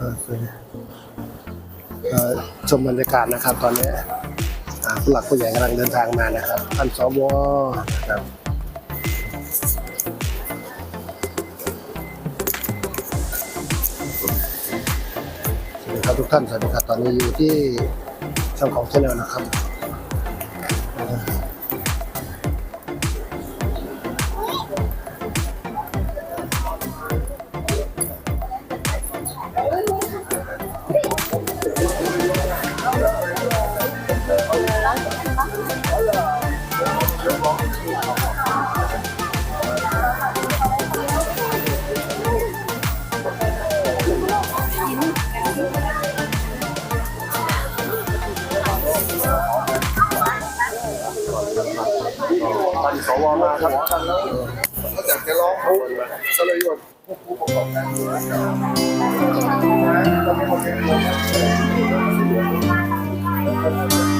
โอเคชมบรรยากาศนะครับ ตอนนี้ผู้หลักผู้ใหญ่กำลังเดินทางมานะครับท่านสวนะครับสวัสดีครับทุกท่านสวัสดีครับตอนนี้อยู่ที่ช่องของชาแนลนะครับ วมาครับท่านแล้วก็อยากจะร้องทุกก็เลยว่าผู้ผู้ประกอบการจะไม่คนเป็นคนต้อง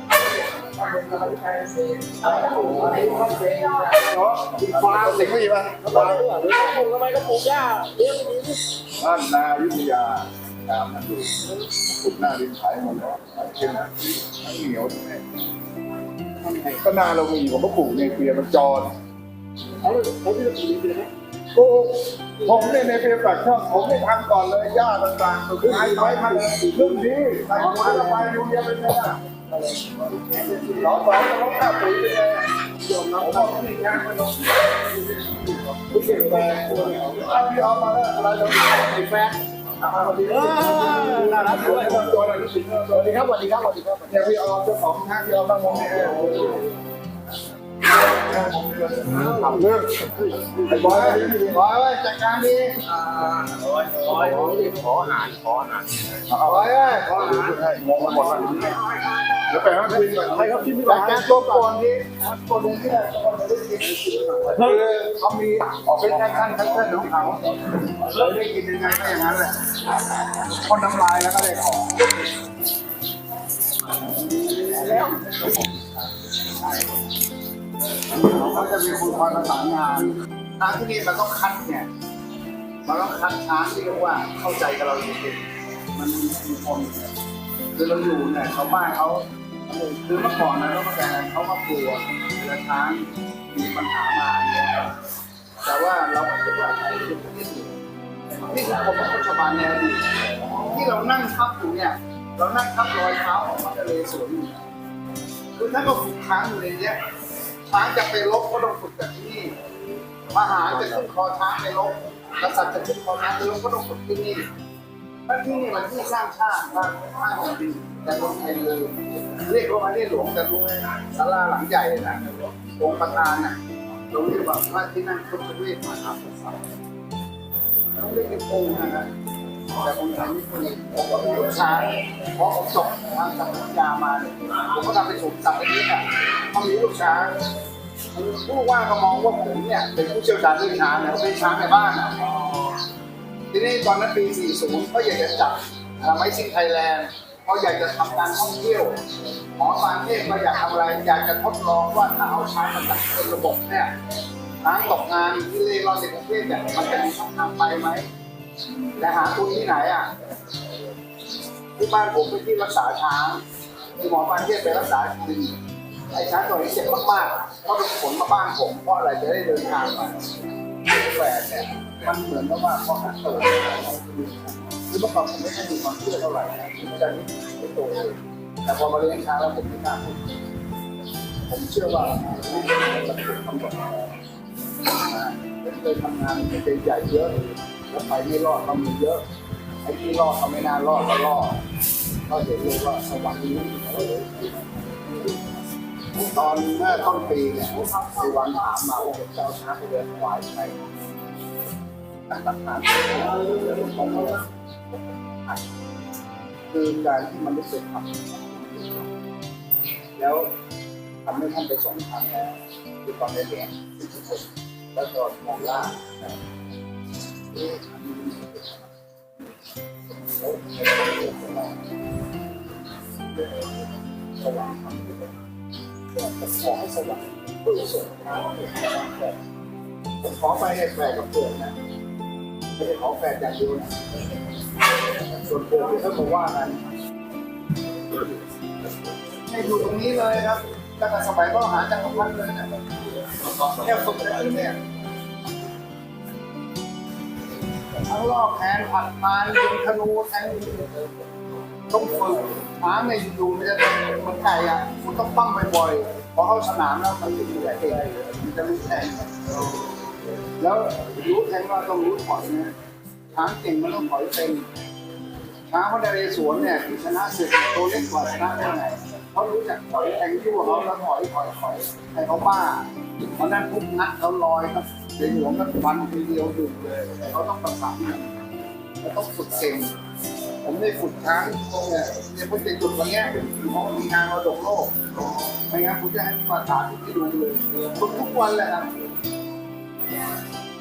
นก็ซื้อเสร็จเอาแบบสองสามใครเขาอยากได้สีฟ้าไม่อยากได้สับปะรดต้นสับปะรดอะไรนะผมปลูกเบียร์ร้อยไร่เจ๊งอันนี้ฮันเซ่ถ้าที่อยากได้ก็คุยเรื่องฮันเซ่เลยฟ้าสิ่งปลูกทำไมก็ปลูกหญ้าเลี้ยงดีบ้านนาวิทยาตามนั้นดูปลูกหน้าดินขายหมดแล้วขายเช่นนั้นทั้งเหนียวทั้งแห้งก็นาเรามีผมก็ปลูกในเปียมันจรเขาเลยเขาที่เราปลูกดีนะปลูกผมเนี่ยในเปียปากช่องผมไม่ทำก่อนเลยหญ้าต่างๆคือไม้ไม้พันธุ์เรื่องนี้ใส่หัวละไปดูเรียเป็นไงอะ สองสองจะลดค่าปุ๋ยเป็นไงยอมรับว่าไม่งานมันลงทุกสิ่งแต่ถ้าพี่เอามาแล้วอะไรเราไอ้แฟนน่ารักตัวด้วยนี้ตัวอะไรรู้สึกสวัสดีครับสวัสดีครับสวัสดีครับเนี่ยพี่ออมเจ้าของห้างพี่ออมตั้งวงให้ เทำเรื่องไอ้บอยบอยจัดการดีขออาหารขออาหารเอาไว้เว้ยขอหางงหมดแล้วเดี๋ยวไปให้คุยก่อนใครครับที่พี่จัดกการตัวก่อนดิตัวตรงนี้คือเขามีออกเป็นขั้นขั้นขั้นของเขาเราได้กินยังไงก็อย่างนั้นแหละคนน้ำลายแล้วก็เลยขอแล้ว เขาจะมีคุณคอยประสานงานทางที่นี่มันต้องคัดเนี่ยมันต้องคัดช้างที่เรียกว่าเข้าใจกับเราจริงๆมันมีคนคือเราอยู่เนี่ยชาวบ้านเขาคือเมื่อก่อนนะแล้วก็แกเขาก็กลัวเวลาช้างมีปัญหามาเนี่ยแต่ว่าเราก็คิดว่าไอ้ที่นี่นี่คือผมป็นชาวบ้านแนวดีที่เรานั่งทับอยู่เนี่ย เรานั่งทับรอยเท้าของพระทะเลสวนอยู่คือถ้าเราฝึกช้างอยู่ในเนี้ย ช้างจะไปลบก็ต้องฝึกจากที่นี่มหาจะขึ้นคอช้างไปลบกษัตริย์จะขึ้นคอช้างไปลบก็ต้องฝึกที่นี่ถ้าที่นี่มันที่สร้างชาติสร้างสร้างแผ่นดินแต่คนไทยลืมเรียกว่ามาเรียกหลวงแต่รู้ไหมศาลาหลังใหญ่นะองค์ประธานน่ะเราเรียกว่าพระที่นั่งพุทธเวทมหาประสาทต้องเรียกเป็นองค์นะ แต่คนไทยไม่เคยผมก็มีลูกชาเพราะผมจบทางสัมปทานมาผมก็ทำเป็นสูตรสัมปทานอะต้องมีลูกช้างผู้ว่าก็มองว่าผมเนี่ยเป็นผู้เชี่ยวชาญเรื่องช้างนะเป็นช้างในบ้านอะทีนี้ตอนนั้นปี 40 ก็อยากจะจับไม้ซิ่งไทยแลนด์เขาอยากจะทำการท่องเที่ยวหมอฟางเทพก็อยากทำอะไร อยากจะทดลองว่าถ้าเอาช้างมาจัดเป็นระบบเนี่ยช้างตกงานที่เล่ร่อนในกรุงเทพเนี่ยมันจะมีช่องทางไปไหม และหาทุนที่ไหนอะ ที่บ้านผมเป็นที่รักษาช้างที่หมอฟันเทพไปรักษาจริงไอ้ช้างตัวนี้เจ็บมากๆเขาเป็นขนมาบ้านผมเพราะอะไรจะได้เดินทางมาแฝดเนี่ยมันเหมือนกับว่าพอหันเติมคือเมื่อก่อนผมไม่ค่อยมีความเชื่อเท่าไหร่นะผมจะไม่โตเลยแต่พอมาเลี้ยงช้างแล้วผมไม่กล้าพูดผมเชื่อว่ามันจะถูกกำหนดมาผมเคยทำงานเป็นใหญ่เยอะ แล้วไปไม่รอดก็มีเยอะไอ้ที่รอดเขาไม่น่ารอดก็รอดก็เห็นเลยว่าสวรรค์นี้ตอนเมื่อต้นปีเนี่ยไอ้วันถามมาว่าผมจะเอาช้างไปเดินถวายใครนักตัดทาคือการที่มันรู้สึกทำแล้วทำให้ท่านไปสองครั้งแล้วคือตอนในหลวงแล้วตอนมองล่า ขอให้สว่างเพื่อส่งผมขอไปให้แฝดกับเพื่อนนะไม่ได้ขอแฝดอย่างเดียวนะส่วนเพื่อนที่เขาบอกว่ากันให้ดูตรงนี้เลยครับตั้งแต่สมัยก็หาจักรพรรดิเลยนะแค่ฝึกได้เนี่ ทั้งลอกแขนผัดพานยิงธนูแทงต้องฝึกช้างเนี่ยอยู่ๆมันจะเหมันไก่อะมันต้องปั้มบ่อยๆพอเข้าสนามแล้วมันจะอยู่ได้เองมันจะรู้แทงแล้วรู้แทงว่าต้องรู้ถอยนะช้างเก่งมันต้องถอยเป็นช้างพระนเรศวรเนี่ยที่ชนะศึกตัวเล็กกว่าชนะได้ไงเขารู้จักถอยแทงยั่วเขาแล้วถอยถอยถอยให้เขาบ้าเพราะนั้นทุกนัดเขาลอยครับ ในหลวงก็ฟันทีเดียวดุเลยเขาต้องประสานกันแล้วต้องฝึกเก่ง ผมได้ฝึกช้างตรงเนี่ยเนี่ยผมจะจุดวันเนี้ยเพราะมีงานมรดกโลกไม่งั้นผมจะให้มาสาธิตให้ดูเลยฝึกทุกวันเลยครับ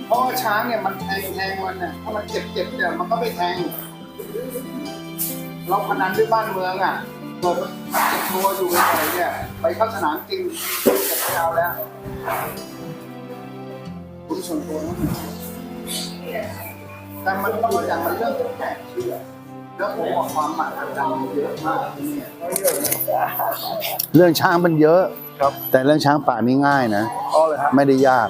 เพราะช้างเนี่ยมันแทงแทงมันเนี่ยถ้ามันเจ็บเจ็บเนี่ยมันก็ไม่แทง เราพนันด้วยบ้านเมืองอะเกิดเจ็บตัวอยู่อะไรเนี่ยไปเข้าสนามจริงเจ็บไม่เอาแล้ว คุณส่วนตัวนั้นแต่มันต้องอย่างมันเรื่องแปลกเชื่อแล้วผมบอกความหมายทางการเยอะมากที่เนี่ยเรื่องช้างมันเยอะ ครับ แต่เรื่องช้างป่านี่ง่ายนะอ๋อเลยฮะไม่ได้ยาก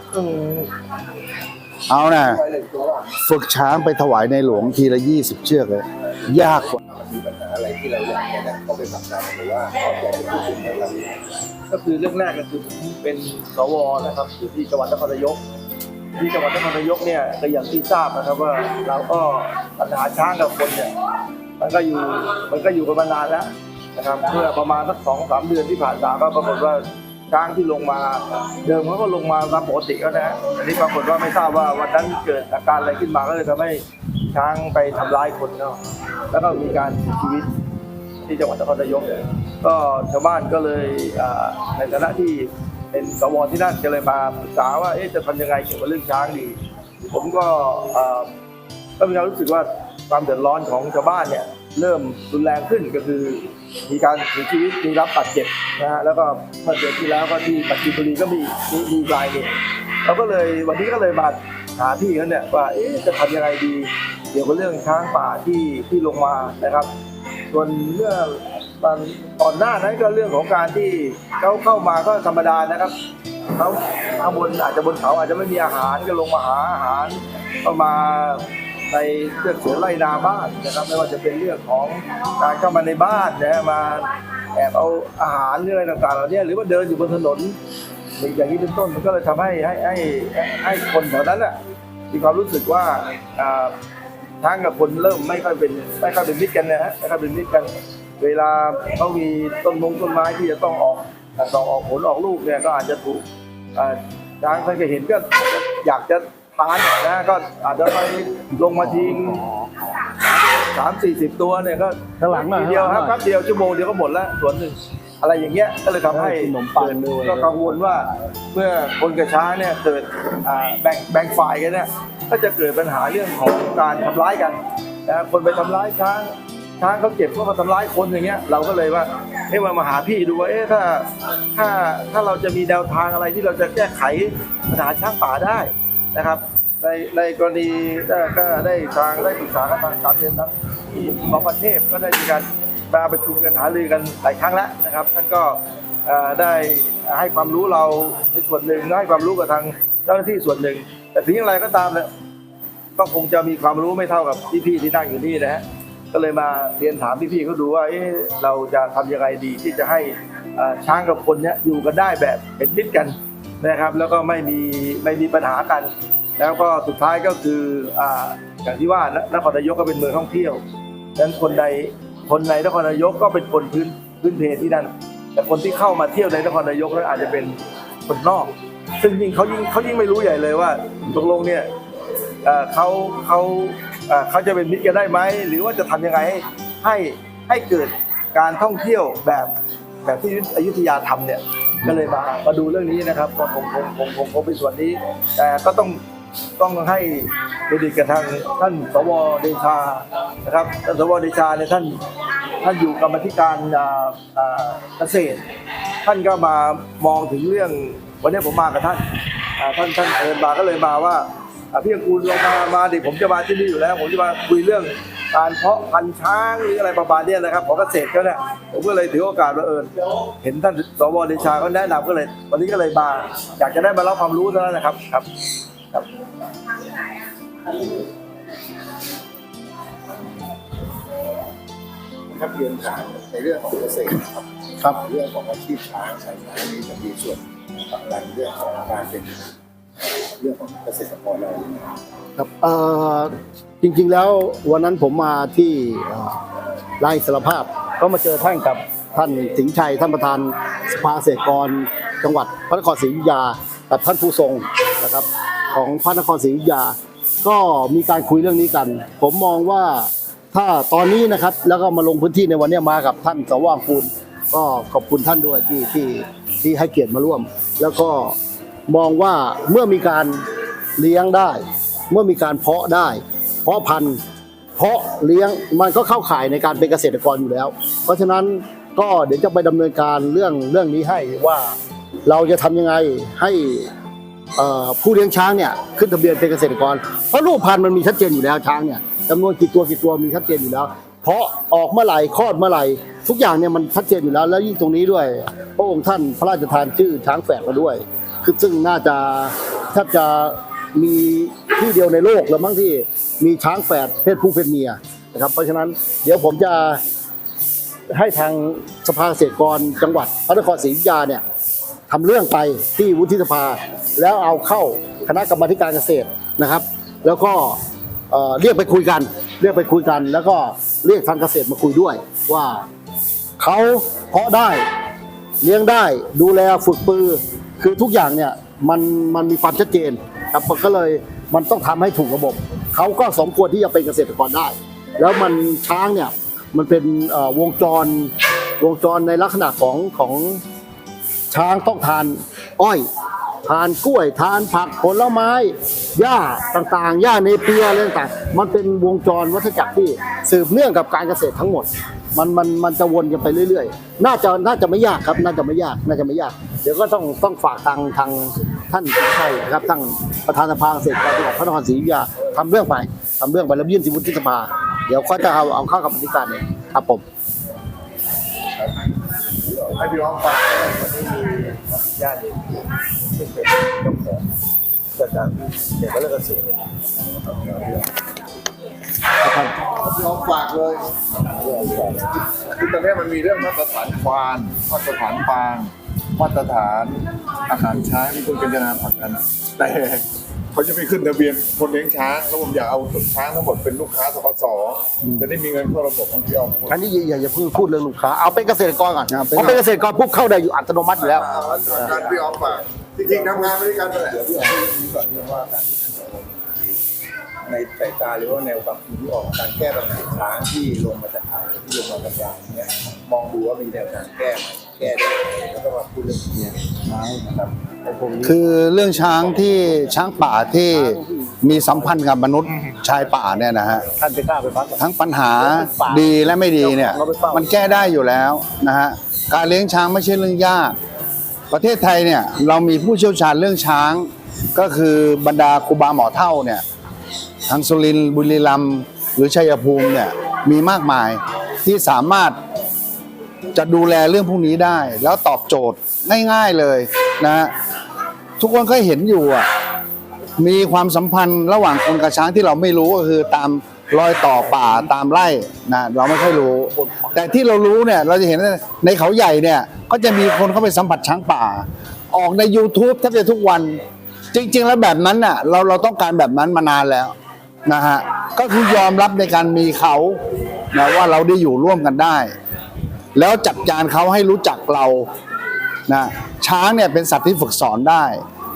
เอานะฝึกช้างไปถวายในหลวงทีละยี่สิบเชือกเลยยากกว่าก็คือเรื่องแรกก็คือผมเป็นสวนะครับอยู่ที่จังหวัดนครนายก ที่จังหวัดนครนายกเนี่ยก็อย่างที่ทราบนะครับว่าเราก็ปัญหาช้างกับคนเนี่ยมันก็อยู่มันก็อยู่กันมานานแล้วนะครับเมื่อประมาณสักสองสามเดือนที่ผ่านมาก็ปรากฏว่าช้างที่ลงมาเดิมเขาก็ลงมาตามปกติแล้วนะฮะอันนี้ปรากฏว่าไม่ทราบว่าวันนั้นเกิดอาการอะไรขึ้นมาก็เลยทำให้ช้างไปทำร้ายคนเนาะแล้วก็มีการเสียชีวิตที่จังหวัดนครนายกเยก็ชาวบ้านก็เลยในฐานะที่ เป็นสวที่นั่นก็เลยมาปรึกษาว่าเอ๊ะจะทำยังไงเกี่ยวกับเรื่องช้างดี ผมก็ก็มีความรู้สึกว่าความเดือดร้อนของชาวบ้านเนี่ยเริ่มรุนแรงขึ้นก็คือมีการเสียชีวิตมีรับบาดเจ็บนะฮะแล้วก็เมื่อเดือนที่แล้วก็ที่ปัจจุบันรีก็มีมีมีรายเนี่ยเราก็เลยวันนี้ก็เลยมาหาที่เขาเนี่ยว่าเอ๊ะจะทำยังไงดี เกี่ยวกับเรื่องช้างป่าที่ที่ลงมานะครับส่วนเมื่อ ตอนก่อนหน้านั้นก็เรื่องของการที่เขาเข้ามาก็ธรรมดานะครับเขาข้างบนอาจจะบนเขาอาจจะไม่มีอาหารก็ลงมาหาอาหารเข้ามาในเรื่องสวนไร่นาบ้านนะครับ ไม่ว่าจะเป็นเรื่องของการเข้ามาในบ้านนะมาแอบเอาอาหารหรืออะไรต่างๆเหล่านี้หรือว่าเดินอยู่บนถนนอย่างนี้เป็นต้นมันก็เลยทำให้ให้ให้ให้คนแถวนั้นน่ะมีความรู้สึกว่าอ่าช้างกับคนเริ่มไม่ค่อยเป็นไม่ค่อยเป็นมิตรกันนะฮะไม่ค่อยเป็นมิตรกัน เวลาเขามีต้นมงต้นไม้ที่จะต้องออกต้องออกผลออกลูกเนี่ยก็อาจจะถูกอ่าช้างเคยเห็นก็อยากจะทานนะก็อาจจะไปลงมาทิ้งสามสี่สิบตัวเนี่ยก็ข้างหลังหน่อยทีเดียวครับข้างหลังหน่อยแป๊บเดียวชั่วโมงเดียวก็หมดแล้วส่วนหนึ่งอะไรอย่างเงี้ยก็เลยทำให้ขนมปังด้วยก็กังวลว่าเมื่อคนกับช้างเนี่ยเกิดอ่าแบ่งแบ่งฝ่ายกันเนี่ยก็จะเกิดปัญหาเรื่องของการทำร้ายกันนะคนไปทำร้ายช้าง ช้างเขาเจ็บเพราะเขาทำร้ายคนอย่างเงี้ย เราก็เลยว่าเอ๊ะมามาหาพี่ดูว่าเอ๊ะถ้าถ้าถ้าเราจะมีแนวทางอะไรที่เราจะแก้ไขปัญหาช้างป่าได้นะครับ ในในกรณีก็ได้ทางได้ปรึกษากับทางสามเดือนทั้งที่มอประเทศก็ได้มีการมาประชุมกันหารือกันหลายครั้งแล้วนะครับท่านก็ได้ให้ความรู้เราในส่วนหนึ่งและให้ความรู้กับทางเจ้าหน้าที่ส่วนหนึ่ง แต่ถึงอย่างไรก็ตามเนี่ยก็คงจะมีความรู้ไม่เท่ากับพี่ๆที่นั่งอยู่นี่นะฮะ ก็เลยมาเรียนถามพี่ๆเขาดูว่าเอ๊ะเราจะทำยังไงดีที่จะให้ช้างกับคนเนี้ยอยู่กันได้แบบเป็นมิตรกันนะครับ แล้วก็ไม่มีไม่มีปัญหากัน แล้วก็สุดท้ายก็คือออย่างที่ว่านครนายกก็เป็นเมืองท่องเที่ยวดังนั้นคนใดคนในนครนายกก็เป็นคนพื้นพื้นเพที่นั่น แต่คนที่เข้ามาเที่ยวในนครนายกนั้นอาจจะเป็นคนนอก ซึ่งยิ่งเขายิ่งเขายิ่งไม่รู้ใหญ่เลยว่าตกลงเนี่ยเขาเขา เขาจะเป็นมิตรกันได้ไหมหรือว่าจะทำยังไงให้ให้ให้เกิดการท่องเที่ยวแบบแบบที่อยุธยาทำเนี่ยก็เลยมามาดูเรื่องนี้นะครับก็คงคงคงคงคงเป็นส่วนนี้ แต่ก็ต้องต้องให้เครดิตกับทางท่านสวเดชานะครับท่านสวเดชาเนี่ยท่านท่านอยู่กรรมธิการเกษตร ท่านก็มามองถึงเรื่องวันนี้ผมมากับท่านท่านท่านเชิญมาก็เลยมาว่า พี่อังกูลลงมามาดิผมจะมาที่นี่อยู่แล้ว ผมจะมาคุยเรื่องการเพาะพันธุ์ช้างหรืออะไรประมาณเนี้ยนะครับของเกษตรเขาเนี่ยผมก็เลยถือโอกาสว่าเออเห็นท่านสวเดชาเขาแนะนำก็เลย วันนี้ก็เลยมาอยากจะได้มารับความรู้เท่านั้นนะครับครับครับครับเรียนถามในเรื่องของเกษตรครับครับเรื่องของอาชีพช้างใช้ช้างนี้จะมีส่วนผลักดันเรื่องของการเป็น เรื่องของเกษตรกรเราครับจริงๆแล้ววันนั้นผมมาที่ไร่สารภาพก็มาเจอท่านกับท่านสิงชัยท่านประธานสภาเกษตรกรจังหวัดพระนครศรีอยุธยากับท่านผู้ทรงนะครับ ของพระนครศรีอยุธยา ก็มีการคุยเรื่องนี้กัน ผมมองว่าถ้าตอนนี้นะครับแล้วก็มาลงพื้นที่ในวันนี้มากับท่านสว่างคูลก็ขอบคุณท่านด้วยที่ที่ที่ให้เกียรติมาร่วม แล้วก็ มองว่าเมื่อมีการเลี้ยงได้ เมื่อมีการเพาะได้ เพาะพันธุ์เพาะเลี้ยงมันก็เข้าข่ายในการเป็นเกษตรกรอยู่แล้ว เพราะฉะนั้นก็เดี๋ยวจะไปดำเนินการเรื่องเรื่องนี้ให้ว่าเราจะทำยังไงให้ผู้เลี้ยงช้างเนี่ยขึ้นทะเบียนเป็นเกษตรกร เพราะรูปพันธุ์มันมีชัดเจนอยู่แล้วช้างเนี่ยจำนวนกี่ตัวกี่ตัวมีชัดเจนอยู่แล้ว เพราะออกเมื่อไหร่คลอดเมื่อไหร่ทุกอย่างเนี่ยมันชัดเจนอยู่แล้ว แล้วยิ่งตรงนี้ด้วยพระองค์ท่านพระราชทานชื่อช้างแฝดมาด้วย คือซึ่งน่าจะแทบจะมีที่เดียวในโลกแล้วมั้งที่มีช้างแฝดเพศผู้เพศเมียนะครับเพราะฉะนั้นเดี๋ยวผมจะให้ทางสภาเกษตรกรจังหวัดพระนครศรีอยุธยาเนี่ยทำเรื่องไปที่วุฒิสภา แล้วเอาเข้าคณะกรรมาการเกษตรนะครับ แล้วก็เอ่อเรียกไปคุยกัน เรียกไปคุยกัน แล้วก็เรียกทางเกษตรมาคุยด้วย ว่าเขาเพาะได้เลี้ยงได้ดูแลฝึกปือ คือทุกอย่างเนี่ยมันมันมีความชัดเจนครับก็เลยมันต้องทำให้ถูกระบบ เขาก็สมควรที่จะเป็นเกษตรกรได้ แล้วมันช้างเนี่ยมันเป็นวงจรวงจรในลักษณะของของช้างต้องทานอ้อย ทานกล้วยทานผักผลไม้หญ้าต่างๆหญ้าเนเปียอะไรต่างๆมันเป็นวงจรวัฏจักรที่สืบเนื่องกับการเกษตรทั้งหมด มันมันมันจะวนกันไปเรื่อยๆ น่าจะน่าจะไม่ยากครับ น่าจะไม่ยากน่าจะไม่ยาก เดี๋ยวก็ต้องต้องฝากทางทางท่านสิงห์ชัยนะครับท่านประธานสภาเกษตรกรจังหวัดพระนครศรีอยุธยาทำเรื่องไปทำเรื่องไปแล้วยื่นที่วุฒิสภา เดี๋ยวก็จะเอาเอาเข้ากับธิการเองครับผมให้พี่น้องฟังวันนี้มีญาติซึ่งเป็นเจ้าของเกิดจากเด็กและเกษตรพี่น้องฝากเลยคือตอนนี้มันมีเรื่องมาตรฐานควานมาตรฐานฟาง มาตรฐานอาหารช้างที่คุณเป็นจนาผลักดันแต่เขาจะไม่ขึ้นทะเบียนคนเลี้ยงช้าง แล้วผมอยากเอาช้างทั้งหมดเป็นลูกค้าสกสจะได้มีเงินเข้าระบบของพี่ออมอันนี้อย่าอย่าเพิ่งพูดเรื่องลูกค้าเอาเป็นเกษตรกรก่อนอ่าเป็นเพราะเป็นเกษตรกรปุ๊บเข้าได้อยู่อัตโนมัติอยู่แล้วการพี่ออมฝากจริงๆทำงานไม่ได้กันแต่พี่ออกให้รู้ก่อนนะว่าการที่ท่านสวในสายตาหรือว่าแนวความคิดที่ออกการแก้ปัญหาช้างที่ลงมาจากเขาที่ลงมาจากรางเนี่ยมองดูว่ามีแนวทางแก้ไหม แก้ได้ไหมแล้วก็มาพูดเรื่องนี้นะครับคือเรื่องช้างที่ช้างป่าที่มีสัมพันธ์กับมนุษย์ชายป่าเนี่ยนะฮะท่านจะกล้าไปพักเหรอทั้งปัญหาดีและไม่ดีเนี่ยเราไปเฝ้ามัมันแก้ได้อยู่แล้วนะฮะการเลี้ยงช้างไม่ใช่เรื่องยาก ประเทศไทยเนี่ยเรามีผู้เชี่ยวชาญเรื่องช้าง ก็คือบรรดาครูบาหมอเท่าเนี่ยทางสุรินทร์บุรีรัมย์หรือชัยภูมิเนี่ยมีมากมายที่สามารถ จะดูแลเรื่องพวกนี้ได้ แล้วตอบโจทย์ง่ายๆเลยนะทุกคนก็เห็นอยู่อะมีความสัมพันธ์ระหว่างคนกับช้างที่เราไม่รู้ก็คือตามรอยต่อป่าตามไร่นะเราไม่ค่อยรู้ แต่ที่เรารู้เนี่ยเราจะเห็นในเขาใหญ่เนี่ยก็จะมีคนเข้าไปสัมผัสช้างป่า ออกใน YouTube แทบจะทุกวัน จริง ๆ แล้วแบบนั้นน่ะเราเราต้องการแบบนั้นมานานแล้วนะฮะก็คือยอมรับในการมีเขานะว่าเราได้อยู่ร่วมกันได้ แล้วจัดการเขาให้รู้จักเรานะช้างเนี่ยเป็นสัตว์ที่ฝึกสอนได้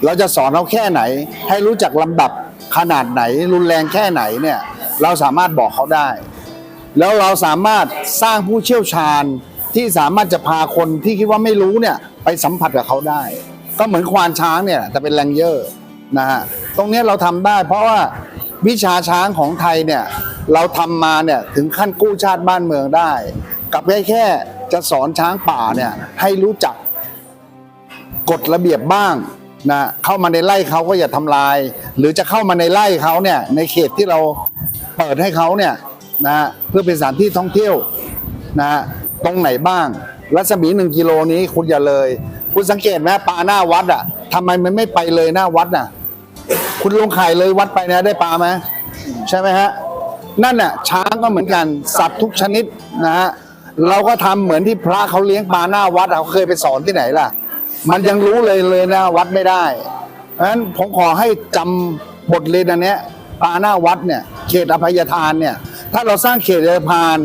เราจะสอนเขาแค่ไหน ให้รู้จักลำดับขนาดไหน รุนแรงแค่ไหนเนี่ยเราสามารถบอกเขาได้ แล้วเราสามารถสร้างผู้เชี่ยวชาญที่สามารถจะพาคนที่คิดว่าไม่รู้เนี่ยไปสัมผัสกับเขาได้ ก็เหมือนควานช้างเนี่ยแต่เป็นแรงเยอร์นะฮะตรงนี้เราทำได้ เพราะว่าวิชาช้างของไทยเนี่ยเราทำมาเนี่ยถึงขั้นกู้ชาติบ้านเมืองได้ กับแค่แค่จะสอนช้างป่าเนี่ยให้รู้จักกฎระเบียบบ้างนะเข้ามาในไร่เขาก็อย่าทำลาย หรือจะเข้ามาในไร่เขาเนี่ยในเขตที่เราเปิดให้เขาเนี่ยนะเพื่อเป็นสถานที่ท่องเที่ยวนะตรงไหนบ้าง รัศมีหนึ่งกิโลนี้คุณอย่าเลย คุณสังเกตไหมปลาหน้าวัดอะทำไมมันไม่ไปเลยหน้าวัดน่ะคุณลงไข่เลยวัดไปนะได้ปลาไหมใช่ไหมฮะนั่นน่ะช้างก็เหมือนกันสัตว์ทุกชนิดนะฮะ เราก็ทำเหมือนที่พระเขาเลี้ยงปลาหน้าวัดเขาเคยไปสอนที่ไหนล่ะ มันยังรู้เลยเลยนะวัดไม่ได้เพราะฉะนั้นผมขอให้จำบทเรียนอันเนี้ยปลาหน้าวัดเนี่ยเขตอภัยทานเนี่ยถ้าเราสร้างเขตอภัยทาน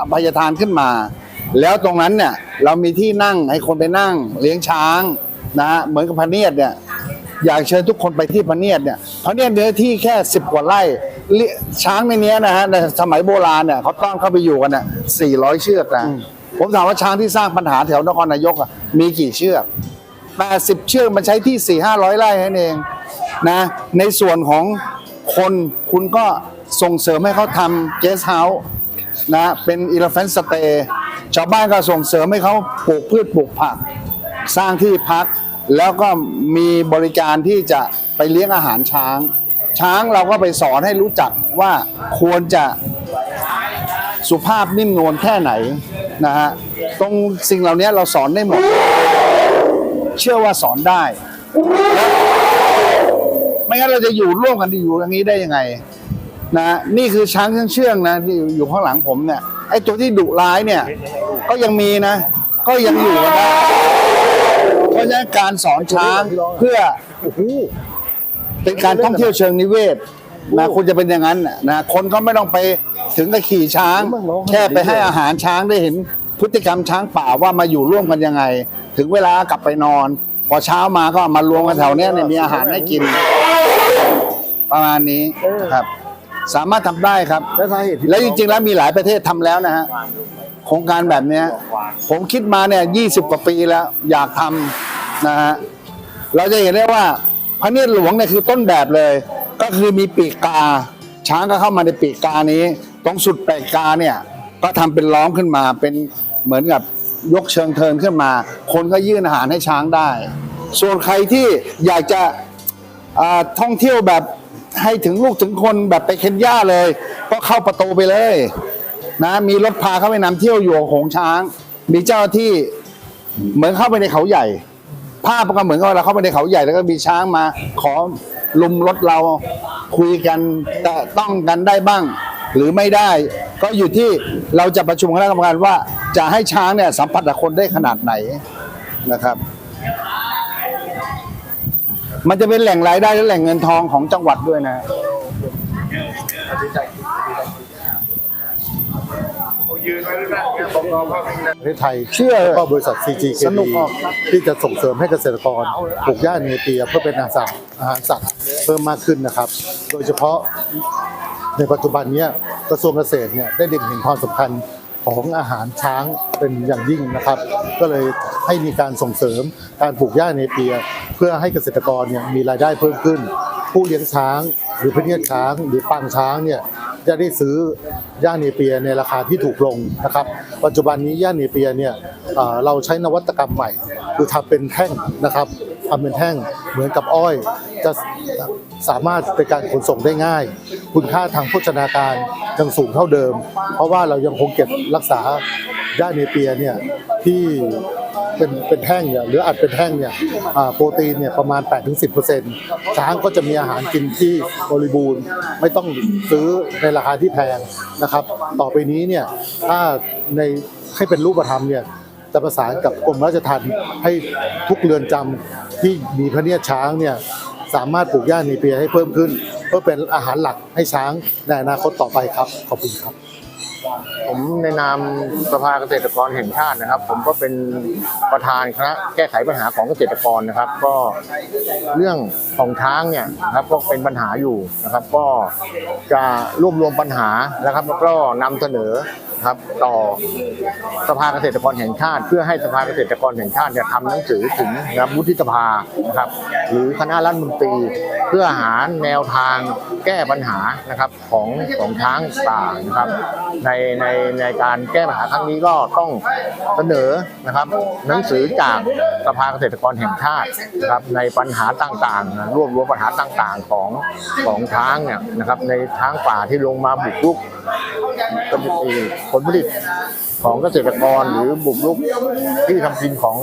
อภัยทานขึ้นมา แล้วตรงนั้นเนี่ยเรามีที่นั่งให้คนไปนั่งเลี้ยงช้างนะเหมือนกับพะเนียดเนี่ยอยากเชิญทุกคนไปที่พะเนียดเนี่ยพะเนียดเนื้อที่แค่สิบกว่าไร่ ช้างในเนี้ยนะฮะในสมัยโบราณเนี่ยเขาต้อนเข้าไปอยู่กันเนี่ยสี่ร้อยเชือกนะผมถามว่าช้างที่สร้างปัญหาแถวนครนายกอะมีกี่เชือก80เชือกมันใช้ที่4 5 0 0ไร่นั่นเองนะในส่วนของคนคุณก็ส่งเสริมให้เขาทำเกสเฮาส์นะเป็นอีเลฟ a น t สเตย์ชาวบ้านก็ส่งเสริมให้เขาปลูกพืชปลูกผัก สร้างที่พัก แล้วก็มีบริการที่จะไปเลี้ยงอาหารช้าง ช้างเราก็ไปสอนให้รู้จักว่าควรจะสุภาพนิ่มนวลแค่ไหนนะฮะตรงสิ่งเหล่านี้เราสอนได้หมด เชื่อว่าสอนได้ ไม่งั้นเราจะอยู่ร่วมกันอยู่อย่างนี้ได้ยังไงนะนี่คือช้างเชื่องนะที่อยู่ข้างหลังผมเนี่ยไอ้ตัวที่ดุร้ายเนี่ย ก็ยังมีนะ ก็ยังอยู่กันได้เพราะฉะนั้นการสอนช้างเพื่อ เป็นการท่องเที่ยวเชิงนิเวศนะคุณจะเป็นอย่างนั้นน่ะนะคนก็ไม่ต้องไปถึงกับขี่ช้าง แค่ไปให้อาหารช้างได้เห็นพฤติกรรมช้างป่าว่ามาอยู่ร่วมกันยังไง ถึงเวลากลับไปนอน พอเช้ามาก็มารวมกันแถวเนี้ยเนี่ยมีอาหารให้กิน ประมาณนี้ครับ สามารถทำได้ครับ และสาเหตุที่และจริงๆแล้วมีหลายประเทศทำแล้วนะฮะโครงการแบบเนี้ยผมคิดมาเนี่ยยี่สิบกว่าปีแล้ว อยากทำนะฮะเราจะเห็นได้ว่า พระเนียรหลวงเนี่ยคือต้นแบบเลย ก็คือมีปีกกา ช้างก็เข้ามาในปีกกานี้ ตรงสุดปีกกาเนี่ยก็ทำเป็นล้อมขึ้นมา เป็นเหมือนกับยกเชิงเทินขึ้นมา คนก็ยื่นอาหารให้ช้างได้ ส่วนใครที่อยากจะท่องเที่ยวแบบให้ถึงลูกถึงคนแบบไปเคนยาเลย ก็เข้าประตูไปเลยนะมีรถพาเข้าไปนำเที่ยวอยู่ของช้าง มีเจ้าที่เหมือนเข้าไปในเขาใหญ่ ภาพก็เหมือนกับเราเข้าไปในเขาใหญ่แล้วก็มีช้างมา ขอลุมรถเราคุยกันแต่ต้องกันได้บ้าง หรือไม่ได้ ก็อยู่ที่เราจะประชุมคณะกรรมการว่าจะให้ช้างเนี่ยสัมผัสกับคนได้ขนาดไหนนะครับ มันจะเป็นแหล่งรายได้และแหล่งเงินทองของจังหวัดด้วยนะ ยืนไว้ด้วยนะผมรอภาพนี้นะประเทศไทยเชื่อแล้วก็บริษัท CGK สนุกออกที่จะส่งเสริมให้เกษตรกรปลูกหญ้าเนเปียเพื่อเป็นอาหารสัตว์อาหารสัตว์เพิ่มมากขึ้นนะครับ โดยเฉพาะในปัจจุบันเนี้ยกระทรวงเกษตรเนี่ยได้เด็กเห็นความสำคัญของอาหารช้างเป็นอย่างยิ่งนะครับ ก็เลยให้มีการส่งเสริมการปลูกหญ้าเนเปีย เพื่อให้เกษตรกรเนี่ยมีรายได้เพิ่มขึ้น ผู้เลี้ยงช้าง หรือพเนียดช้าง หรือปางช้างเนี่ย จะได้ซื้อหญ้าเนเปียในราคาที่ถูกลงนะครับ ปัจจุบันนี้หญ้าเนเปียเนี่ยเราใช้นวัตกรรมใหม่ คือทำเป็นแท่งนะครับทำเป็นแท่งเหมือนกับอ้อย จะสามารถเป็นการขนส่งได้ง่าย คุณค่าทางโภชนาการยังสูงเท่าเดิม เพราะว่าเรายังคงเก็บรักษาหญ้าเนเปียเนี่ยที่ เป็นเป็นแท่งเนี่ยหรืออัดเป็นแท่งเนี่ยโปรตีนเนี่ยประมาณ 8-10%ช้างก็จะมีอาหารกินที่บริบูรณ์ไม่ต้องซื้อในราคาที่แพงนะครับ ต่อไปนี้เนี่ยถ้าในให้เป็นรูปธรรมเนี่ยจะประสานกับกรมราชทัณฑ์ให้ทุกเรือนจำที่มีพระเนียช้างเนี่ยสามารถปลูกหญ้าเนเปียให้เพิ่มขึ้น เพื่อเป็นอาหารหลักให้ช้างในอนาคตต่อไปครับ ขอบคุณครับ ผมในนามสภาเกษตรกรแห่งชาตินะครับ ผมก็เป็นประธานคณะแก้ไขปัญหาของเกษตรกรนะครับ ก็เรื่องของช้างเนี่ยนะครับก็เป็นปัญหาอยู่นะครับ ก็จะรวบรวมปัญหานะครับแล้วก็นำเสนอ ครับต่อสภาเกษตรกรแห่งชาติ เพื่อให้สภาเกษตรกรแห่งชาติเนี่ยทำหนังสือถึงนะครับวุฒิสภานะครับหรือคณะรัฐมนตรี เพื่อหาแนวทางแก้ปัญหานะครับของของช้างป่านะครับในในในการแก้ปัญหาครั้งนี้ก็ต้องเสนอนะครับหนังสือจากสภาเกษตรกรแห่งชาตินะครับในปัญหาต่างๆ รวบรวมปัญหาต่างๆของของช้างเนี่ยนะครับในช้างป่าที่ลงมาบุกรุกผลผลิตของเกษตรกรหรือบุกรุกที่ทำกินของ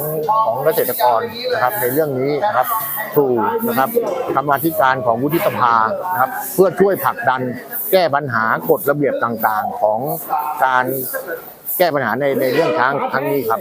ของเกษตรกรนะครับ ในเรื่องนี้นะครับสู่นะครับกรรมาธิการของวุฒิสภานะครับ เพื่อช่วยผลักดันแก้ปัญหากฎระเบียบต่างๆ ของการแก้ปัญหาในในเรื่องช้างครั้งนี้ครับ